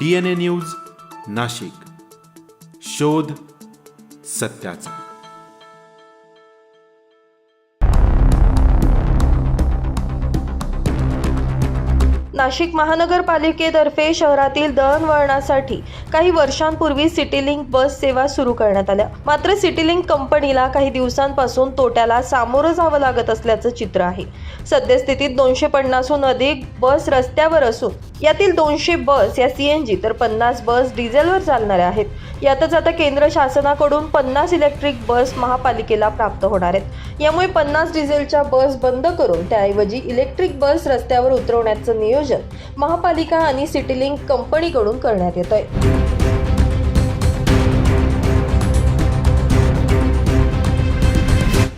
DNA news Nashik. शोध सत्याचा. नाशिक महानगरपालिकेतर्फे शहरातील दळणवळणासाठी काही वर्षांपूर्वी सिटीलिंक बस सेवा सुरू करण्यात आल्या. मात्र सिटीलिंक कंपनीला काही दिवसांपासून तोट्याला सामोरं जावं लागत असल्याचं चित्र आहे. सद्यस्थितीत दोनशे पन्नासहून अधिक बस रस्त्यावर असून यातील दोनशे बस या सी एन जी तर पन्नास बस डिझेलवर चालणाऱ्या आहेत. यातच आता केंद्र शासनाकडून पन्नास इलेक्ट्रिक बस महापालिकेला प्राप्त होणार आहेत. यामुळे पन्नास डिझेलच्या बस बंद करून त्याऐवजी इलेक्ट्रिक बस रस्त्यावर उतरवण्याचं नियोजन महापालिका आणि सिटीलिंक कंपनीकडून करण्यात येत आहे.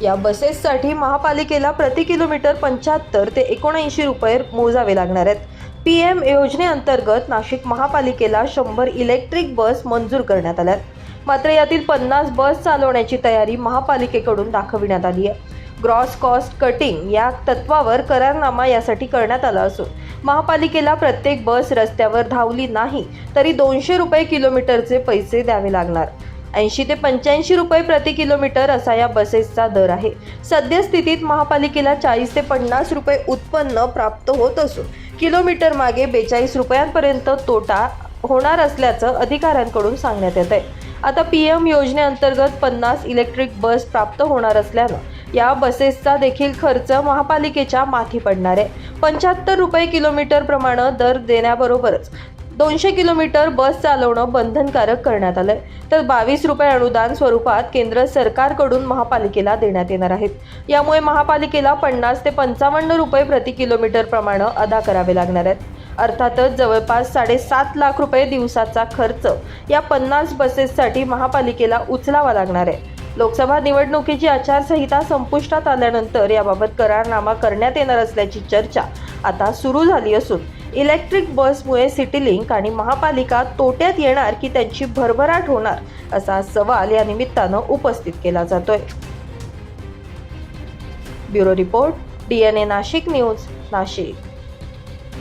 या बसेससाठी महापालिकेला प्रति किलोमीटर पंच्याहत्तर ते एकोणऐंशी रुपये मोजावे लागणार आहेत. पी एम योजनेअंतर्गत नाशिक महापालिकेला शंभर इलेक्ट्रिक बस मंजूर करण्यात आल्यात. मात्र यातील पन्नास बस चालवण्याची तयारी महापालिकेकडून दाखविण्यात आली आहे. ग्रॉस कॉस्ट कटिंग या तत्वावर करारनामा यासाठी करण्यात आला असून महापालिकेला प्रत्येक बस रस्त्यावर धावली नाही तरी दोनशे रुपये किलोमीटरचे पैसे द्यावे लागणार. ऐंशी ते पंच्याऐंशी रुपये प्रति किलोमीटर असा या बसेसचा दर आहे. सद्यस्थितीत महापालिकेला चाळीस ते पन्नास रुपये उत्पन्न प्राप्त होत असून किलोमीटर मागे बेचाळीस रुपयांपर्यंत तोटा होणार असल्याचं अधिकाऱ्यांकडून सांगण्यात येत आहे आता पी एम योजनेअंतर्गत पन्नास इलेक्ट्रिक बस प्राप्त होणार असल्यानं या बसेसचा देखील खर्च महापालिकेच्या माथी पडणार आहे. पंच्याहत्तर रुपये किलोमीटरप्रमाणे दर देण्याबरोबरच दोनशे किलोमीटर बस चालवणं बंधनकारक करण्यात आलंय. तर बावीस रुपये अनुदान स्वरूपात केंद्र सरकारकडून महापालिकेला देण्यात येणार आहेत यामुळे महापालिकेला पन्नास ते पंचावन्न रुपये प्रति किलोमीटर प्रमाणे अदा करावे लागणार आहेत. अर्थातच जवळपास साडेसात लाख रुपये दिवसाचा खर्च या पन्नास बसेससाठी महापालिकेला उचलावा लागणार आहे. लोकसभा निवडणुकीची आचारसंहिता संपुष्टात आल्यानंतर याबाबत करारनामा करण्यात येणार असल्याची चर्चा आता सुरू झाली असून इलेक्ट्रिक बसमुळे सिटी लिंक आणि महापालिका तोट्यात येणार की त्यांची भरभराट होणार असा सवाल या निमित्तानं उपस्थित केला जातोय. Bureau report DNA Nashik news Nashik.